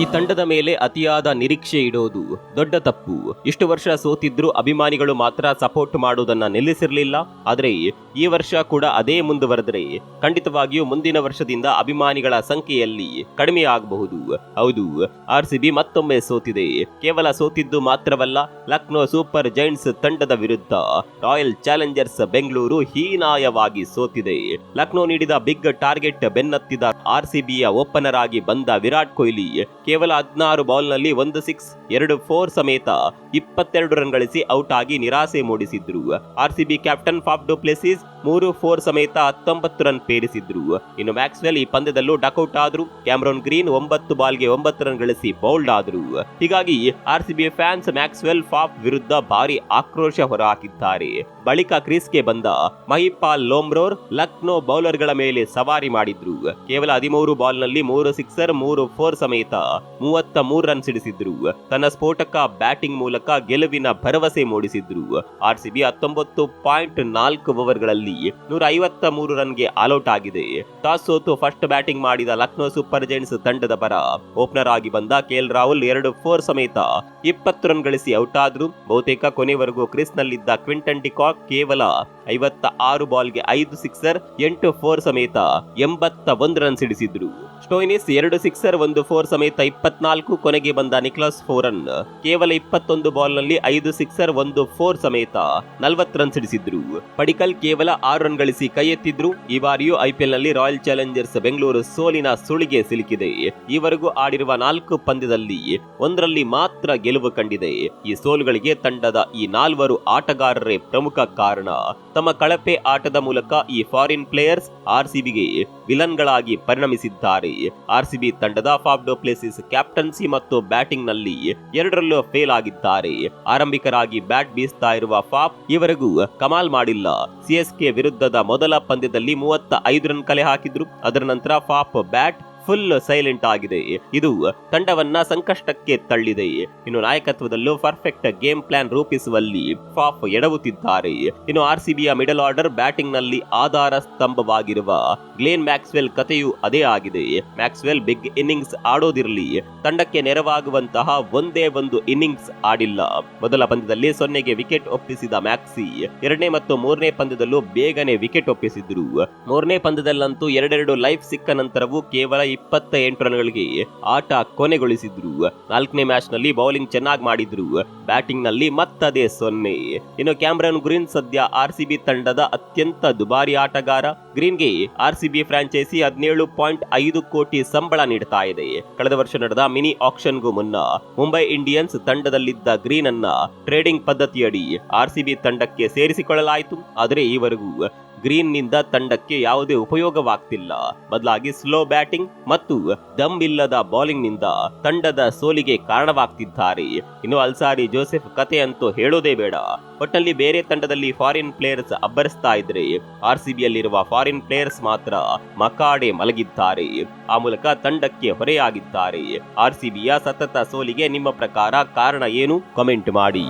ಈ ತಂಡದ ಮೇಲೆ ಅತಿಯಾದ ನಿರೀಕ್ಷೆ ಇಡೋದು ದೊಡ್ಡ ತಪ್ಪು. ಇಷ್ಟು ವರ್ಷ ಸೋತಿದ್ರು ಅಭಿಮಾನಿಗಳು ಮಾತ್ರ ಸಪೋರ್ಟ್ ಮಾಡುವುದನ್ನ ನಿಲ್ಲಿಸಿರಲಿಲ್ಲ. ಆದರೆ ಈ ವರ್ಷ ಕೂಡ ಅದೇ ಮುಂದುವರೆದರೆ ಖಂಡಿತವಾಗಿಯೂ ಮುಂದಿನ ವರ್ಷದಿಂದ ಅಭಿಮಾನಿಗಳ ಸಂಖ್ಯೆಯಲ್ಲಿ ಕಡಿಮೆ ಆಗಬಹುದು. ಹೌದು ಆರ್ ಸಿ ಬಿ ಮತ್ತೊಮ್ಮೆ ಸೋತಿದೆ. ಕೇವಲ ಸೋತಿದ್ದು ಮಾತ್ರವಲ್ಲ, ಲಕ್ನೋ ಸೂಪರ್ ಜೈಂಟ್ಸ್ ತಂಡದ ವಿರುದ್ಧ ರಾಯಲ್ ಚಾಲೆಂಜರ್ಸ್ ಬೆಂಗಳೂರು ಹೀನಾಯವಾಗಿ ಸೋತಿದೆ. ಲಕ್ನೋ ನೀಡಿದ ಬಿಗ್ ಟಾರ್ಗೆಟ್ ಬೆನ್ನತ್ತಿದ ಆರ್ ಸಿಬಿಯ ಓಪನರ್ ಆಗಿ ಬಂದ ವಿರಾಟ್ ಕೊಹ್ಲಿ ಕೇವಲ ಹದಿನಾರು ಬಾಲ್ನಲ್ಲಿ ಒಂದು ಸಿಕ್ಸ್, ಎರಡು ಫೋರ್ ಸಮೇತ ಇಪ್ಪತ್ತೆರಡು ರನ್ ಗಳಿಸಿ ಔಟ್ ಆಗಿ ನಿರಾಸೆ ಮೂಡಿಸಿದ್ರು. ಬಿ ಕ್ಯಾಪ್ಟನ್ ಫಾಫ್ ಡೋಪ್ಲೆಸಿಸ್ ಮೂರು ಫೋರ್ ಸಮೇತ ಹತ್ತೊಂಬತ್ತು ರನ್ ಪೇರಿಸಿದ್ರು. ಇನ್ನು ಮ್ಯಾಕ್ಸ್ವೆಲ್ ಈ ಪಂದ್ಯದಲ್ಲೂ ಡಕೌಟ್ ಆದ್ರು. ಕ್ಯಾಮ್ರೋನ್ ಗ್ರೀನ್ ಒಂಬತ್ತು ಬಾಲ್ಗೆ ಒಂಬತ್ತು ರನ್ ಗಳಿಸಿ ಬೌಲ್ಡ್ ಆದ್ರು. ಹೀಗಾಗಿ R C B fans Maxwell Faf ವಿರುದ್ಧ ಭಾರಿ ಆಕ್ರೋಶ ಹೊರಹಾಕಿದ್ದಾರೆ. ಬಳಿಕ ಕ್ರೀಸ್ಗೆ ಬಂದ ಮಹಿಪಾಲ್ ಲೋಮ್ರೋರ್ ಲಕ್ನೋ ಬೌಲರ್ಗಳ ಮೇಲೆ ಸವಾರಿ ಮಾಡಿದ್ರು. ಕೇವಲ ಹದಿಮೂರು ಬಾಲ್ನಲ್ಲಿ ಮೂರು ಸಿಕ್ಸರ್, ಮೂರು ಫೋರ್ ಸಮೇತ ಮೂವತ್ತ ಮೂರು ರನ್ ಸಿಡಿಸಿದ್ರು ತನ್ನ ಸ್ಫೋಟಕ ಬ್ಯಾಟಿಂಗ್ ಮೂಲಕ ಗೆಲುವಿನ ಭರವಸೆ ಮೂಡಿಸಿದ್ರು. ಆರ್ ಸಿಬಿ ಹತ್ತೊಂಬತ್ತು ಪಾಯಿಂಟ್ ನಾಲ್ಕು ಓವರ್ಗಳಲ್ಲಿ ನೂರ ಐವತ್ತ ಮೂರು ರನ್ಗೆ ಆಲ್ಔಟ್ ಆಗಿದೆ. ಟಾಸ್ ಸೋತು ಫಸ್ಟ್ ಬ್ಯಾಟಿಂಗ್ ಮಾಡಿದ ಲಕ್ನೋ ಸೂಪರ್ ಜೈಂಟ್ಸ್ ತಂಡದ ಪರ ಓಪನರ್ ಆಗಿ ಬಂದ ಕೆಎಲ್ ರಾಹುಲ್ ಎರಡು ಫೋರ್ ಸಮೇತ ಇಪ್ಪತ್ತು ರನ್ ಗಳಿಸಿ ಔಟ್ ಆದ್ರು. ಬಹುತೇಕ ಕೊನೆವರೆಗೂ ಕ್ರೀಸ್ನಲ್ಲಿದ್ದ ಕ್ವಿಂಟನ್ ಡಿಕಾಕ್ ಕೇವಲ ಐವತ್ತ ಆರು ಬಾಲ್ಗೆ ಐದು ಸಿಕ್ಸರ್ ಎಂಟು ಫೋರ್ ಸಮೇತ ಎಂಬತ್ತ ಒಂದು ರನ್ ಸಿಡಿಸಿದ್ರು ಸ್ಟೋಯ್ನಿಸ್ ಎರಡು ಸಿಕ್ಸರ್ ಒಂದು ಫೋರ್ ಸಮೇತ ಇಪ್ಪತ್ನಾಲ್ಕು ಕೊನೆಗೆ ಬಂದ ನಿಕ್ಲಾಸ್ ಫೋರನ್, ಕೇವಲ ಇಪ್ಪತ್ತೊಂದು ಬಾಲ್ನಲ್ಲಿ ಐದು ಸಿಕ್ಸರ್, ಒಂದು ಫೋರ್ ಸಮೇತ ನಲವತ್ತು ರನ್ ಸಿಡಿಸಿದ್ರು. ಪಡಿಕಲ್ ಕೇವಲ ಆರು ರನ್ ಗಳಿಸಿ ಕೈ ಎತ್ತಿದ್ರು. ಈ ಬಾರಿಯೂ ಐಪಿಎಲ್ನಲ್ಲಿ ರಾಯಲ್ ಚಾಲೆಂಜರ್ಸ್ ಬೆಂಗಳೂರು ಸೋಲಿನ ಸುಳಿಗೆ ಸಿಲುಕಿದೆ. ಈವರೆಗೂ ಆಡಿರುವ ನಾಲ್ಕು ಪಂದ್ಯದಲ್ಲಿ ಒಂದರಲ್ಲಿ ಮಾತ್ರ ಗೆಲುವು ಕಂಡಿದೆ. ಈ ಸೋಲುಗಳಿಗೆ ತಂಡದ ಈ ನಾಲ್ವರು ಆಟಗಾರರೇ ಪ್ರಮುಖ ಕಾರಣ. ತಮ್ಮ ಕಳಪೆ ಆಟದ ಮೂಲಕ ಈ ಫಾರಿನ್ ಪ್ಲೇಯರ್ಸ್ ಆರ್ಸಿಬಿಗೆ ವಿಲನ್ಗಳಾಗಿ ಪರಿಣಮಿಸಿದ್ದಾರೆ. ಆರ್ಸಿಬಿ ತಂಡದ ಫಾಫ್ ಡೋಪ್ಲೆಸಿಸ್ ಕ್ಯಾಪ್ಟನ್ಸಿ ಮತ್ತು ಬ್ಯಾಟಿಂಗ್ನಲ್ಲಿ ಎರಡರಲ್ಲೂ ಫೇಲ್ ಆಗಿದ್ದಾರೆ. ಆರಂಭಿಕರಾಗಿ ಬ್ಯಾಟ್ ಬೀಸ್ತಾ ಇರುವ ಫಾಪ್ ಇವರೆಗೂ ಕಮಾಲ್ ಮಾಡಿಲ್ಲ. ಸಿಎಸ್ಕೆ ವಿರುದ್ಧದ ಮೊದಲ ಪಂದ್ಯದಲ್ಲಿ ಮೂವತ್ತ ಐದು ರನ್ ಕಲೆ ಹಾಕಿದ್ರು. ಅದರ ನಂತರ ಫಾಪ್ ಬ್ಯಾಟ್ ಫುಲ್ ಸೈಲೆಂಟ್ ಆಗಿದೆ. ಇದು ತಂಡವನ್ನ ಸಂಕಷ್ಟಕ್ಕೆ ತಳ್ಳಿದೆ. ಇನ್ನು ನಾಯಕತ್ವದಲ್ಲೂ ಪರ್ಫೆಕ್ಟ್ ಗೇಮ್ ಪ್ಲಾನ್ ರೂಪಿಸುವಲ್ಲಿ ಫಾಫ್ ಎಡವುತ್ತಿದ್ದಾರೆ. ಇನ್ನು ಆರ್ ಸಿಬಿಯ ಮಿಡಲ್ ಆರ್ಡರ್ ಬ್ಯಾಟಿಂಗ್ನಲ್ಲಿ ಆಧಾರ ಸ್ತಂಭವಾಗಿರುವ ಗ್ಲೇನ್ ಮ್ಯಾಕ್ಸ್ವೆಲ್ ಕಥೆಯೂ ಅದೇ ಆಗಿದೆ. ಮ್ಯಾಕ್ಸ್ವೆಲ್ ಬಿಗ್ ಇನ್ನಿಂಗ್ಸ್ ಆಡೋದಿರಲಿ. ತಂಡಕ್ಕೆ ನೆರವಾಗುವಂತಹ ಒಂದೇ ಒಂದು ಇನ್ನಿಂಗ್ಸ್ ಆಡಿಲ್ಲ. ಮೊದಲ ಪಂದ್ಯದಲ್ಲಿ ಸೊನ್ನೆಗೆ ವಿಕೆಟ್ ಒಪ್ಪಿಸಿದ ಮ್ಯಾಕ್ಸಿ ಎರಡನೇ ಮತ್ತು ಮೂರನೇ ಪಂದ್ಯದಲ್ಲೂ ಬೇಗನೆ ವಿಕೆಟ್ ಒಪ್ಪಿಸಿದ್ರು. ಮೂರನೇ ಪಂದ್ಯದಲ್ಲಂತೂ ಎರಡೆರಡು ಲೈಫ್ ಸಿಕ್ಕ ನಂತರವೂ ಕೇವಲ ಇಪ್ಪತ್ತ ಎಂಟು ರನ್ಗಳಿಗೆ ಆಟ ಕೊನೆಗೊಳಿಸಿದ್ರು. ನಾಲ್ಕನೇ ಮ್ಯಾಚ್ನಲ್ಲಿ ಬೌಲಿಂಗ್ ಚೆನ್ನಾಗಿ ಮಾಡಿದ್ರು. ಬ್ಯಾಟಿಂಗ್ನಲ್ಲಿ ಮತ್ತದೇ ಸೊನ್ನೆ. ಇನ್ನು ಕ್ಯಾಮ್ರನ್ ಗ್ರೀನ್ ಸದ್ಯ ಆರ್ ಬಿ ತಂಡದ ಅತ್ಯಂತ ದುಬಾರಿ ಆಟಗಾರ. ಗ್ರೀನ್ಗೆ ಆರ್ ಸಿ ಬಿ ಫ್ರಾಂಚೈಸಿ ಹದಿನೇಳು ಪಾಯಿಂಟ್ ಐದು ಕೋಟಿ ಸಂಬಳ ನೀಡ್ತಾ ಇದೆ. ಕಳೆದ ವರ್ಷ ನಡೆದ ಮಿನಿ ಆಕ್ಷನ್ಗೂ ಮುನ್ನ ಮುಂಬೈ ಇಂಡಿಯನ್ಸ್ ತಂಡದಲ್ಲಿದ್ದ ಗ್ರೀನ್ ಅನ್ನ ಟ್ರೇಡಿಂಗ್ ಪದ್ಧತಿಯಡಿ ಬಿ ತಂಡಕ್ಕೆ ಸೇರಿಸಿಕೊಳ್ಳಲಾಯಿತು. ಆದರೆ ಈವರೆಗೂ ಗ್ರೀನ್ನಿಂದ ತಂಡಕ್ಕೆ ಯಾವುದೇ ಉಪಯೋಗವಾಗ್ತಿಲ್ಲ. ಬದಲಾಗಿ ಸ್ಲೋ ಬ್ಯಾಟಿಂಗ್ ಮತ್ತು ದಮ್ ಇಲ್ಲದ ಬೌಲಿಂಗ್ನಿಂದ ತಂಡದ ಸೋಲಿಗೆ ಕಾರಣವಾಗ್ತಿದ್ದಾರೆ. ಇನ್ನು ಅಲ್ಸಾರಿ ಜೋಸೆಫ್ ಕತೆ ಅಂತೂ ಹೇಳೋದೇ ಬೇಡ. ಒಟ್ಟಲ್ಲಿ ಬೇರೆ ತಂಡದಲ್ಲಿ ಫಾರಿನ್ ಪ್ಲೇಯರ್ಸ್ ಅಬ್ಬರಿಸ್ತಾ ಇದ್ರೆ ಆರ್ ಸಿ ಬಿಯಲ್ಲಿರುವ ಫಾರಿನ್ ಪ್ಲೇಯರ್ಸ್ ಮಾತ್ರ ಮಕಾಡೆ ಮಲಗಿದ್ದಾರೆ. ಆ ಮೂಲಕ ತಂಡಕ್ಕೆ ಹೊರೆಯಾಗಿದ್ದಾರೆ. ಆರ್ ಸಿಬಿಯ ಸತತ ಸೋಲಿಗೆ ನಿಮ್ಮ ಪ್ರಕಾರ ಕಾರಣ ಏನು? ಕಮೆಂಟ್ ಮಾಡಿ.